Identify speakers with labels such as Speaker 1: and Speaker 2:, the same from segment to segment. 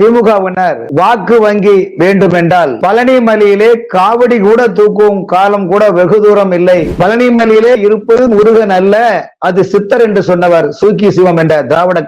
Speaker 1: திமுகவினர் வாக்கு வங்கி வேண்டும் என்றால் பழனி மலையிலே காவடி கூட தூக்கும் காலம் கூட வெகு தூரம் இல்லை. பழனி மலையிலே இருப்பது முருகன் அல்ல அது சித்தர் என்று சொன்னவர் சூக்கி சிவம் என்ற திராவிட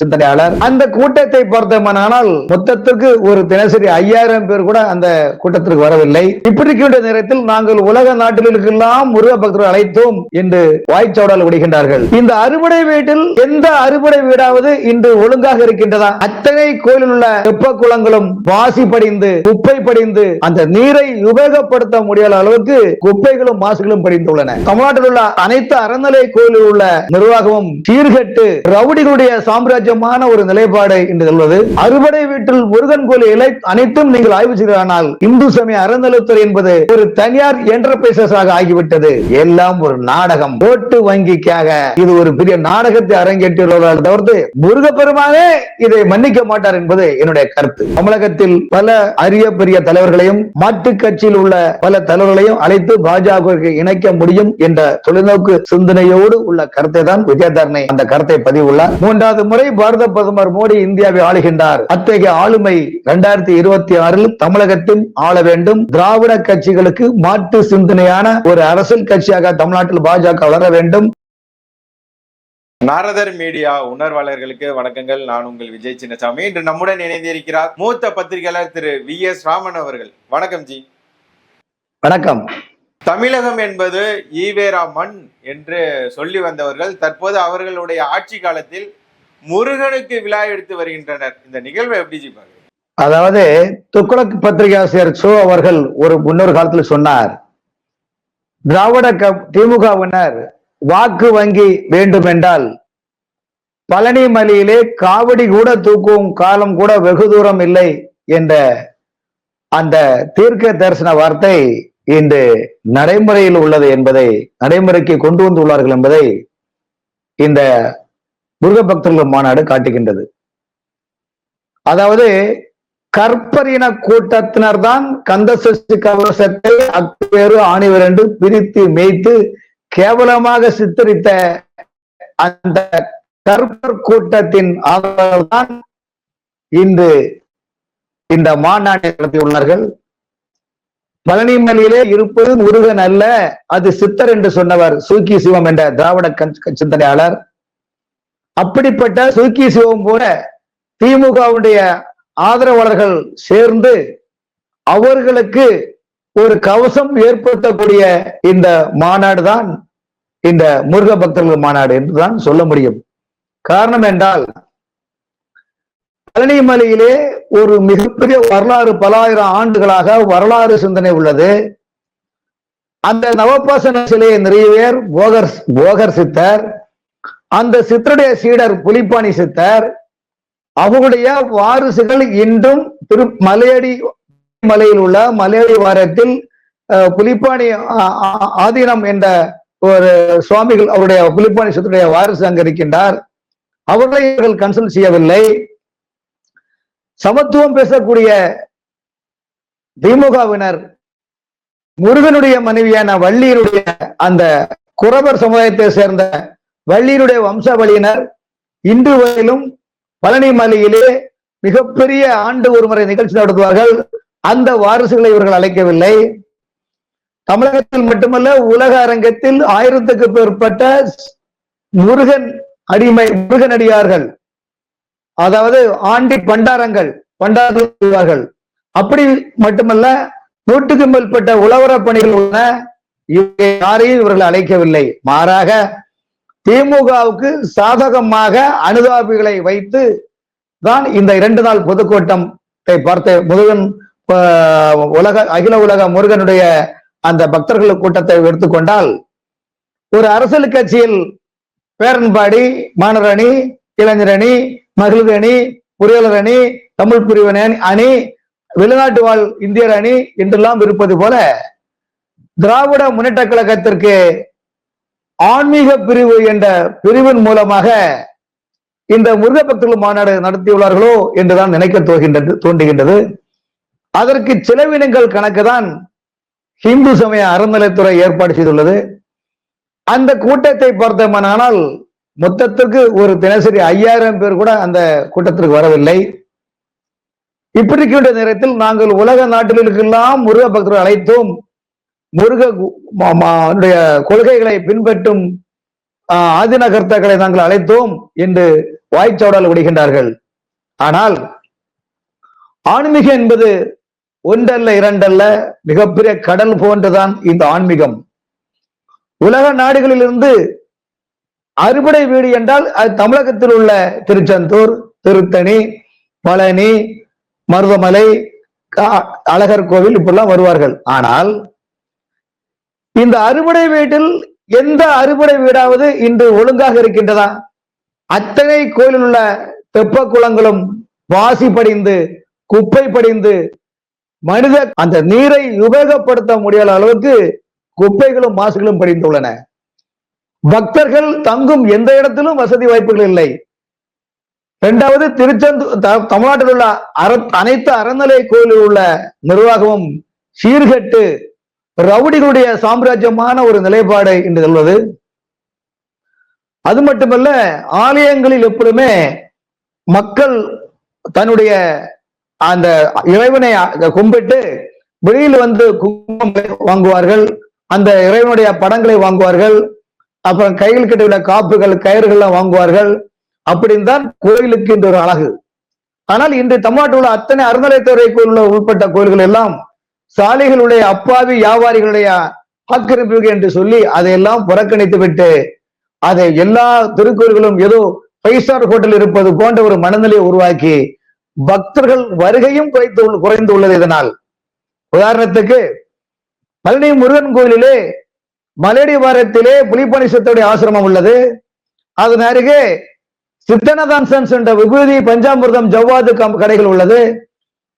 Speaker 1: சிந்தனையாளர். அந்த கூட்டத்தை பொறுத்தமானால் மொத்தத்துக்கு ஒரு தினசரி ஐயாயிரம் பேர் கூட அந்த கூட்டத்திற்கு வரவில்லை. இப்படி இருக்கின்ற நேரத்தில் நாங்கள் உலக நாட்டிலுக்கெல்லாம் முருக பக்தர்கள் அழைத்தோம் என்று வாய்ச்சவடால் விடுகின்றார்கள். இந்த அறுபடை வீட்டில் எந்த அறுபடை வீடாவது இன்று ஒழுங்காக இருக்கின்றதா? அத்தனை கோயிலில் உள்ள வெப்ப குளங்களும் வாசி படிந்து குப்பை படிந்து அந்த நீரை உபயோகப்படுத்த முடியாத அளவுக்கு குப்பைகளும் மாசுகளும் படிந்துள்ளன. தமிழ்நாட்டில் உள்ள அனைத்து அறநிலை கோயிலில் உள்ள நிர்வாகமும் சீர்கட்டு ரவுடிகளுடைய சாம்ராஜ்யமான ஒரு நிலைப்பாடு என்று சொல்வது. அறுபடை வீட்டில் முருகன் கோயில் இலை அனைத்தும் நீங்கள் ஆய்வு செய்தால் இந்து சமய அறநிலைத்துறை என்பது ஒரு தனியார் என்டர்பிரைசஸ் ஆக ஆகிவிட்டது. எல்லாம் ஒரு நாடகம். ஓட்டு வங்கிக்காக இது ஒரு பெரிய நாடகத்தை அரங்கேற்றுள்ளவர்கள் தவிர்த்து முருகப்பெருமானே இதை மன்னிக்க மாட்டார் என்பது என்னுடைய கருத்து. தமிழகத்தில் பல அரிய பெரிய தலைவர்களையும் மாட்டு கட்சியில் உள்ள பல தலைவர்களையும் அழைத்து பாஜகவுக்கு இணைக்க முடியும் என்ற தொலைநோக்கு சிந்தனையோடு உள்ள கருத்தை தான் விஜயதரணை அந்த கருத்தை பதிவுள்ளார். மூன்றாவது முறை பாரத பிரதமர் மோடி இந்தியாவை ஆளுகின்றார். அத்தகைய ஆளுமை இரண்டாயிரத்தி இருபத்தி ஆறில் தமிழகத்தில் ஆள வேண்டும். திராவிட கட்சிகளுக்கு மாற்று சிந்தனையான ஒரு அரசியல் கட்சியாக தமிழ்நாட்டில் பாஜக வளர வேண்டும்.
Speaker 2: நாரதர் மீடியா உணர்வாளர்களுக்கு வணக்கங்கள். நான் உங்கள் விஜய் சின்னசாமி. இன்று நம்முடன் இணைந்திருக்கிறார் மூத்த பத்திரிகையாளர் திரு வி எஸ் ராமன் அவர்கள். வணக்கம் ஜி.
Speaker 1: வணக்கம்.
Speaker 2: தமிழகம் என்பது ஈவேரா மண் என்று சொல்லி வந்தவர்கள் தற்போது அவர்களுடைய ஆட்சி காலத்தில் முருகனுக்கு விழா எடுத்து வருகின்றனர். இந்த நிகழ்வை எப்படி ஜி
Speaker 1: அதாவது துக்குளக் பத்திரிகை ஆசிரியர் சோ அவர்கள் ஒரு முன்னொரு காலத்தில் சொன்னார். திராவிட திமுகவினர் வாக்கு வங்கி வேண்டுமென்றால் பழனி மலையிலே காவடி கூட தூக்கும் காலம் கூட வெகு தூரம் இல்லை என்ற அந்த தீர்க்க தரிசன வார்த்தை இன்று நடைமுறையில் உள்ளது என்பதை நடைமுறைக்கு கொண்டு வந்துள்ளார்கள் என்பதை இந்த முருக பக்தர்கள் மாநாடு காட்டுகின்றது. அதாவது கற்பரின கூட்டத்தினர் தான் கந்த சஷ்டி கவசத்தை அக்பேரு ஆணிவர் என்று பிரித்து மேய்த்து கேவலமாக சித்தரித்த அந்த கற்பர் கூட்டத்தின் ஆதரவுதான் இன்று இந்த மாநாட்டை நடத்தியுள்ளார்கள். பழனி மலையிலே இருப்பது முருகன் அல்ல அது சித்தர் என்று சொன்னவர் சூக்கி சிவம் என்ற திராவிட சிந்தனையாளர் அப்படிப்பட்ட சூக்கி சிவம் போல திமுகவுடைய ஆதரவாளர்கள் சேர்ந்து அவர்களுக்கு ஒரு கவசம் ஏற்படுத்தக்கூடிய இந்த மாநாடு தான் இந்த முருக பக்தர்கள் மாநாடு என்றுதான் சொல்ல முடியும். காரணம் என்றால் பழனி மலையிலே ஒரு மிகப்பெரிய வரலாறு பலாயிரம் ஆண்டுகளாக வரலாறு சிந்தனை உள்ளது. அந்த நவபாசன சிலையை நிறைய பேர் போகர் போகர் சித்தர் அந்த சித்தருடைய சீடர் புலிப்பாணி சித்தர் அவருடைய வாரிசுகள் இன்றும் திரு மலையடி மலையில் உள்ள மலையடி வாரத்தில் புலிப்பாணி ஆதீனம் என்ற ஒரு சுவாமிகள் அவருடைய புலிப்பாணி வாரிசு அங்க இருக்கின்றார். அவர்களை இவர்கள் கன்சல்ட் செய்யவில்லை. சமத்துவம் பேசக்கூடிய திமுகவினர் முருகனுடைய மனைவியான வள்ளியினுடைய அந்த குறவர் சமுதாயத்தை சேர்ந்த வள்ளியினுடைய வம்சாவளியினர் இன்று வரையிலும் பழனி மலையிலே மிகப்பெரிய ஆண்டு ஒரு முறை நிகழ்ச்சி நடத்துவார்கள். அந்த வாரிசுகளை இவர்கள் அழைக்கவில்லை. தமிழகத்தில் மட்டுமல்ல உலக அரங்கத்தில் ஆயிரத்துக்கு மேற்பட்ட முருகன் அடிமை முருகன் அடியார்கள். அதாவது ஆண்டி பண்டாரங்கள் பண்டாரங்கள் அப்படி மட்டுமல்ல நூற்றுக்கும் மேற்பட்ட உழவர பணிகள் உள்ள இவரை யாரையும் இவர்கள் அழைக்கவில்லை. மாறாக திமுகவுக்கு சாதகமாக அனுதாபிகளை வைத்து தான் இந்த இரண்டு நாள் பொதுக்கூட்டத்தை பார்த்த முருகன் உலக அகில உலக முருகனுடைய அந்த பக்தர்கள் கூட்டத்தை எடுத்துக்கொண்டால் ஒரு அரசியல் கட்சியில் பேரன்பாடி மாணவர் அணி இளைஞர் அணி மகளிர் அணி பொறியாளர் அணி தமிழ் பிரிவு அணி- வெளிநாட்டு வாழ் இந்தியர் அணி என்றெல்லாம் இருப்பது போல திராவிட முன்னேற்ற கழகத்திற்கு ஆன்மீக பிரிவு என்ற பிரிவின் மூலமாக இந்த முருக பக்தர்கள் மாநாடு நடத்தியுள்ளார்களோ என்றுதான் நினைக்க தோகின்றது தோன்றுகின்றது. அதற்கு செலவினங்கள் கணக்குதான் இந்து சமய அறநிலைத்துறை ஏற்பாடு செய்துள்ளது. அந்த கூட்டத்தை பொறுத்தமானால் மொத்தத்திற்கு ஒரு தினசரி ஐயாயிரம் பேர் கூட அந்த கூட்டத்திற்கு வரவில்லை. இப்படி இருக்கின்ற நேரத்தில் நாங்கள் உலக நாட்டிலுக்கெல்லாம் முருக பக்தர்கள் அழைத்தோம். முருக கொள்கைகளை பின்பற்றும் ஆஹ், நாங்கள் அழைத்தோம் என்று வாய்ச்சோடால் விடுகின்றார்கள். ஆனால் ஆன்மீகம் என்பது ஒன்றல்ல இரண்டல்ல மிகப்பெரிய கடல் போன்றுதான் இந்த ஆன்மீகம். உலக நாடுகளிலிருந்து அறுபடை வீடு என்றால் அது தமிழகத்தில் உள்ள திருச்செந்தூர் திருத்தணி பழனி மருதமலை அழகர் கோவில் இப்படிலாம் வருவார்கள். ஆனால் இந்த அறுபடை வீட்டில் எந்த அறுபடை வீடாவது இன்று ஒழுங்காக இருக்கின்றதா? அத்தனை கோயிலில் உள்ள தெப்ப குளங்களும் வாசி படிந்து குப்பை படிந்து மனித அந்த நீரை உபயோகப்படுத்த முடியாத அளவுக்கு குப்பைகளும் மாசுகளும் படிந்துள்ளன. பக்தர்கள் தங்கும் எந்த இடத்திலும் வசதி வாய்ப்புகள் இல்லை. இரண்டாவது திருச்செந்தூர் தமிழ்நாட்டில் உள்ள அற- அனைத்து அறநிலை கோயிலில் உள்ள நிர்வாகமும் சீர்கெட்டு ரவுடிகளுடைய சாம்ராஜ்யமான ஒரு நிலைப்பாடு இன்று சொல்வது. அது மட்டுமல்ல ஆலயங்களில் எப்பொழுதுமே மக்கள் தன்னுடைய அந்த இறைவனை கும்பிட்டு வெளியில் வந்து குங்குமங்களை வாங்குவார்கள். அந்த இறைவனுடைய படங்களை வாங்குவார்கள். அப்புறம் கையில் உள்ள காப்புகள் கயிறுகள்லாம் வாங்குவார்கள். அப்படின்னு தான் கோயிலுக்கு இன்று ஒரு அழகு. ஆனால் இன்று தமிழ்நாட்டில் உள்ள அத்தனை அறநிலைத்துறை கோயில் உட்பட்ட கோயில்கள் எல்லாம் சாலைகளுடைய அப்பாவி வியாபாரிகளுடைய ஆக்கிரமிப்பு என்று சொல்லி அதையெல்லாம் புறக்கணித்து விட்டு அதை எல்லா திருக்கோயில்களும் ஏதோ ஃபைவ் ஸ்டார் ஹோட்டல் இருப்பது போன்ற ஒரு மனநிலையை உருவாக்கி பக்தர்கள் வருகையும் குறைத்து குறைந்து உள்ளது இதனால். உதாரணத்துக்கு பழனி முருகன் கோயிலிலே மலேடி வாரத்திலே புலிப்பணி சித்தருடைய ஆசிரமம் உள்ளது. அதன் அருகே சித்தனதான்சன்ஸ் என்ற விபூதி பஞ்சாமிர்தம் ஜவ்வாது கம்- கடைகள் உள்ளது.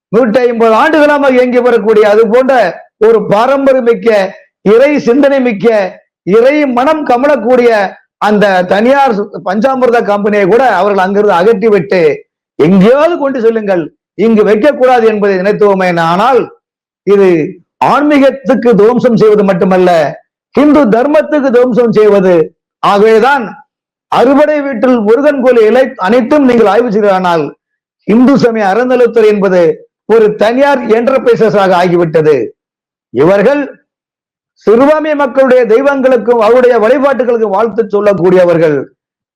Speaker 1: நூற்றி ஐம்பது ஆண்டுகளாக இயங்கி வரக்கூடிய அது போன்ற ஒரு பாரம்பரியமிக்க இறை சிந்தனை மிக்க இறை மனம் கமலக்கூடிய அந்த தனியார் பஞ்சாமிர்த கம்பெனியை கூட அவர்கள் அங்கிருந்து அகற்றி விட்டு எங்கேயாவது கொண்டு செல்லுங்கள். இங்கு வைக்கக்கூடாது என்பதை நினைத்துவோமே ஆனால் இது ஆன்மீகத்துக்கு துவம்சம் செய்வது மட்டுமல்ல இந்து தர்மத்துக்கு துவம்சம் செய்வது. ஆகவேதான் அறுபடை வீட்டில் முருகன் கோயில் இலை அனைத்தும் நீங்கள் ஆய்வு செய்தானால் இந்து சமய அறநிலைத்துறை என்பது ஒரு தனியார் என்டர்பிரைசஸாக ஆகிவிட்டது. இவர்கள் சிறுபான்மை மக்களுடைய தெய்வங்களுக்கும் அவருடைய வழிபாட்டுகளுக்கும் வாழ்த்து சொல்லக்கூடியவர்கள்.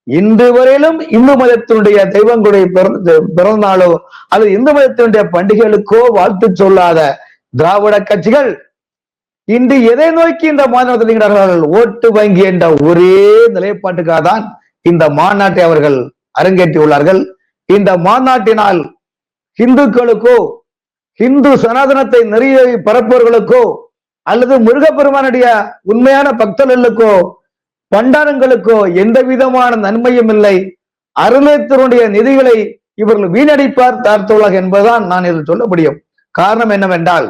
Speaker 1: இன்று வரையிலும் இந்து மதத்தினுடைய தெய்வங்களுடைய பிறந்த பிறந்தநாளோ அல்லது இந்து மதத்தினுடைய பண்டிகைகளுக்கோ வாழ்த்து சொல்லாத திராவிட கட்சிகள் இன்று எதை நோக்கி இந்த மாநாட்டை ஓட்டு வங்கி என்ற ஒரே நிலைப்பாட்டுக்காக தான் இந்த மாநாட்டை அவர்கள் அரங்கேற்றியுள்ளார்கள். இந்த மாநாட்டினால் இந்துக்களுக்கோ இந்து சனாதனத்தை நிறைய பரப்புவர்களுக்கோ அல்லது முருகப்பெருமானுடைய உண்மையான பக்தர்களுக்கோ பண்டாரங்களுக்கோ எந்த விதமான நன்மையும் இல்லை. அருளேத்தருடைய நிதிகளை இவர்கள் வீணடிப்பார் தார்த்துள்ளார் என்பதுதான் நான் இதில் சொல்ல முடியும். காரணம் என்னவென்றால்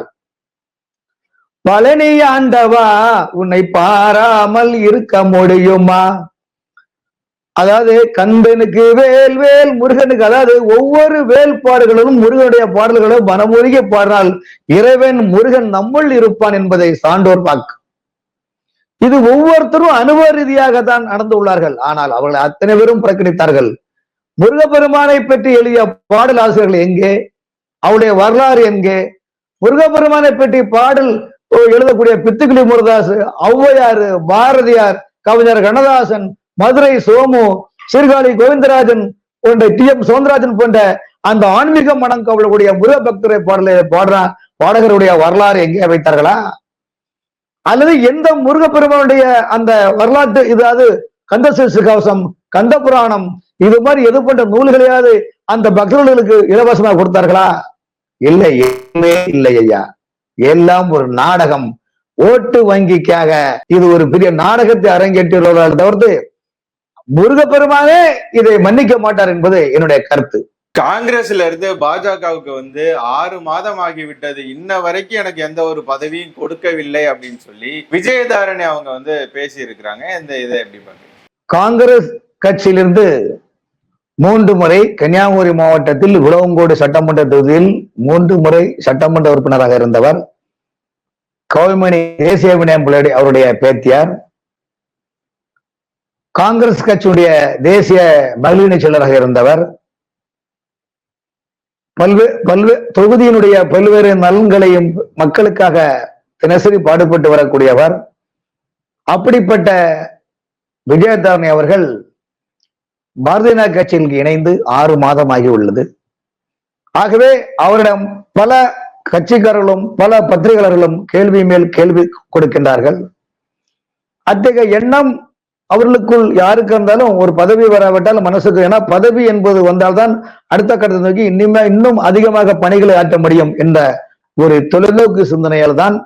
Speaker 1: பழனி ஆண்டவா உன்னை பாராமல் இருக்க முடியுமா? அதாவது கந்தனுக்கு வேல் வேல் முருகனுக்கு அதாவது ஒவ்வொரு வேல் பாடல்களும் முருகனுடைய பாடல்களும் மனமுருகி பாடினால் இறைவன் முருகன் நம்முள் இருப்பான் என்பதை சான்றோர் வாக்கு இது ஒவ்வொருத்தரும் அனுபவ ரீதியாக தான் நடந்து உள்ளார்கள். ஆனால் அவர்கள் அத்தனை பேரும் புறக்கணித்தார்கள். முருகப்பெருமானை பற்றி எழுதிய பாடல் ஆசிரியர்கள் எங்கே? அவருடைய வரலாறு எங்கே? முருகப்பெருமானை பற்றி பாடல் எழுதக்கூடிய பித்துக்கிளி முருதாஸ் ஔவையார் பாரதியார் கவிஞர் கண்ணதாசன் மதுரை சோமு சீர்காழி கோவிந்தராஜன் போன்ற டி எம் சவுந்தரராஜன் போன்ற அந்த ஆன்மீக மனம் கவலக்கூடிய முருக பக்தரை பாடலை பாடுற பாடகருடைய வரலாறு எங்கே வைத்தார்களா அல்லது எந்த முருகப்பெருமானுடைய அந்த வரலாற்று இதாவது கந்தசேஷ கவசம் கந்த புராணம் இது மாதிரி எது போன்ற நூல்களையாவது அந்த பக்தர்களுக்கு இலவசமாக கொடுத்தார்களா? இல்லை எதுவுமே இல்லை ஐயா. எல்லாம் ஒரு நாடகம். ஓட்டு வங்கிக்காக இது ஒரு பெரிய நாடகத்தை அரங்கேற்றுள்ளதால் தவிர்த்து முருகப்பெருமானே இதை மன்னிக்க மாட்டார் என்பது என்னுடைய கருத்து.
Speaker 2: காங்கிரஸ்ல இருந்து பாஜகவுக்கு வந்து ஆறு மாதம் ஆகிவிட்டது இன்ன வரைக்கும் எனக்கு எந்த ஒரு பதவியும் கொடுக்கவில்லை அப்படின்னு சொல்லி விஜயதாரணி அவங்க வந்து பேசி இருக்கிறாங்க இந்த இதை எப்படி பாக்குறீங்க
Speaker 1: காங்கிரஸ் கட்சியிலிருந்து மூன்று முறை கன்னியாகுமரி மாவட்டத்தில் உழவங்கோடு சட்டமன்ற தொகுதியில் மூன்று முறை சட்டமன்ற உறுப்பினராக இருந்தவர். கோவிமணி தேசிய வினயம் பிள்ளையுடைய அவருடைய பேத்தியார். காங்கிரஸ் கட்சியுடைய தேசிய மகளிர் செயலராக இருந்தவர். பல்வே பல்வே தொகுதியினுடைய பல்வேறு நலன்களையும் மக்களுக்காக தினசரி பாடுபட்டு வரக்கூடியவர் அப்படிப்பட்ட விஜயதாரணி அவர்கள் பாரதிய ஜனதா கட்சியில் இணைந்து ஆறு மாதம் ஆகி உள்ளது. ஆகவே அவரிடம் பல கட்சிக்காரர்களும் பல பத்திரிகையாளர்களும் கேள்வி மேல் கேள்வி கொடுக்கின்றார்கள். அத்தகைய எண்ணம் அவர்களுக்குள் யாருக்கு இருந்தாலும் ஒரு பதவி வராவிட்டால் மனசுக்கு ஏன்னா பதவி என்பது வந்தால்தான் அடுத்த கட்டத்தை நோக்கி இனிமே இன்னும் அதிகமாக பணிகளை ஆற்ற முடியும் என்ற ஒரு தொலைநோக்கு சிந்தனையால் தான்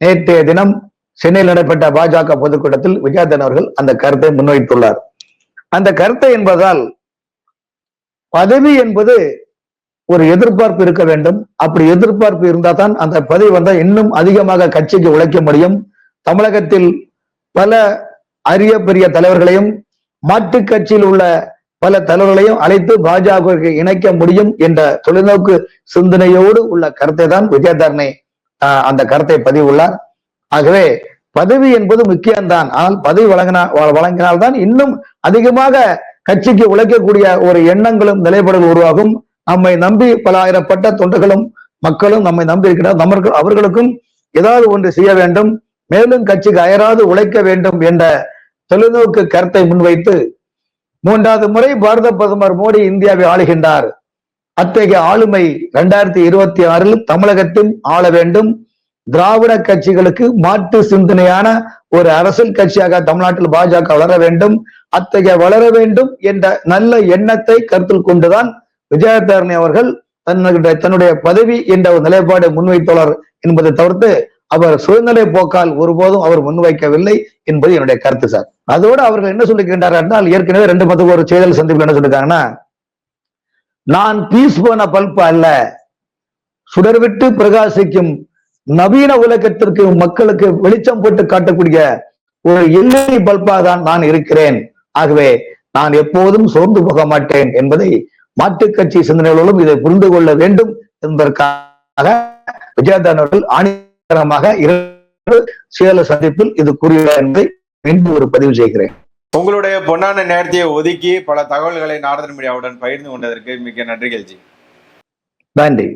Speaker 1: நேற்றைய தினம் சென்னையில் நடைபெற்ற பாஜக பொதுக்கூட்டத்தில் விஜயாதன் அவர்கள் அந்த கருத்தை முன்வைத்துள்ளார். அந்த கருத்தை என்பதால் பதவி என்பது ஒரு எதிர்பார்ப்பு இருக்க வேண்டும். அப்படி எதிர்பார்ப்பு இருந்தால் தான் அந்த பதவி வந்தால் இன்னும் அதிகமாக கட்சிக்கு உழைக்க முடியும். தமிழகத்தில் பல அரிய பெரிய தலைவர்களையும் மாட்டு கட்சியில் உள்ள பல தலைவர்களையும் அழைத்து பாஜகவிற்கு இணைக்க முடியும் என்ற தொலைநோக்கு சிந்தனையோடு உள்ள கருத்தை தான் விஜயதாரணை ஆஹ், அந்த கருத்தை பதிவுள்ளார். ஆகவே பதவி என்பது முக்கியம்தான். ஆனால் பதவி வழங்கினா வ- வழங்கினால்தான் இன்னும் அதிகமாக கட்சிக்கு உழைக்கக்கூடிய ஒரு எண்ணங்களும் நிலைப்பாடுகள் உருவாகும். நம்மை நம்பி பல ஆயிரப்பட்ட தொண்டர்களும் மக்களும் நம்மை நம்பி இருக்கிறார் நமக்கு அவர்களுக்கும் ஏதாவது ஒன்று செய்ய வேண்டும். மேலும் கட்சிக்கு அயராது உழைக்க வேண்டும் என்ற தொலைநோக்கு கருத்தை முன்வைத்து மூன்றாவது முறை பாரத பிரதமர் மோடி இந்தியாவை ஆளுகின்றார். அத்தகைய ஆளுமை இரண்டாயிரத்தி இருபத்தி ஆறில் தமிழகத்தில் ஆள வேண்டும். திராவிட கட்சிகளுக்கு மாற்று சிந்தனையான ஒரு அரசியல் கட்சியாக தமிழ்நாட்டில் பாஜக வளர வேண்டும். அத்தகைய வளர வேண்டும் என்ற நல்ல எண்ணத்தை கருத்தில் கொண்டுதான் விஜயதாரணி அவர்கள் தன்னுடைய தன்னுடைய பதவி என்ற ஒரு நிலைப்பாடை முன்வைத்துள்ளார் என்பதை தவிர்த்து அவர் சுயநிலை போக்கால் ஒருபோதும் அவர் முன்வைக்கவில்லை என்பது என்னுடைய கருத்து சார். அதோடு அவர்கள் என்ன சொல்லிக்கின்றார்கள் என்றால் ஏற்கனவே ரெண்டு மதத்துக்கு ஒரு செய்தல் சந்திப்பில் என்ன சொல்லிருக்காங்கன்னா நான் பீஸ் போன பல்பு அல்ல. சுடர்விட்டு பிரகாசிக்கும் நவீன உலகத்திற்கு மக்களுக்கு வெளிச்சம் போட்டு காட்டக்கூடிய ஒரு எல்இடி பல்பாக தான் நான் இருக்கிறேன். ஆகவே நான் எப்போதும் சோர்ந்து போக மாட்டேன் என்பதை மாற்றுக் கட்சி சிந்தனைகளோடும் இதை புரிந்து கொள்ள வேண்டும் என்பதற்காக விஜயதான் அவர்கள் இரண்டு சுயல சந்திப்பில் இது கூறியுள்ளார் என்பதை மீண்டும் ஒரு பதிவு செய்கிறேன்.
Speaker 2: உங்களுடைய பொன்னான நேரத்தையை ஒதுக்கி பல தகவல்களை நாரதன் மீடியாவுடன் பகிர்ந்து கொண்டதற்கு மிக்க நன்றிகள் ஜி
Speaker 1: நன்றி.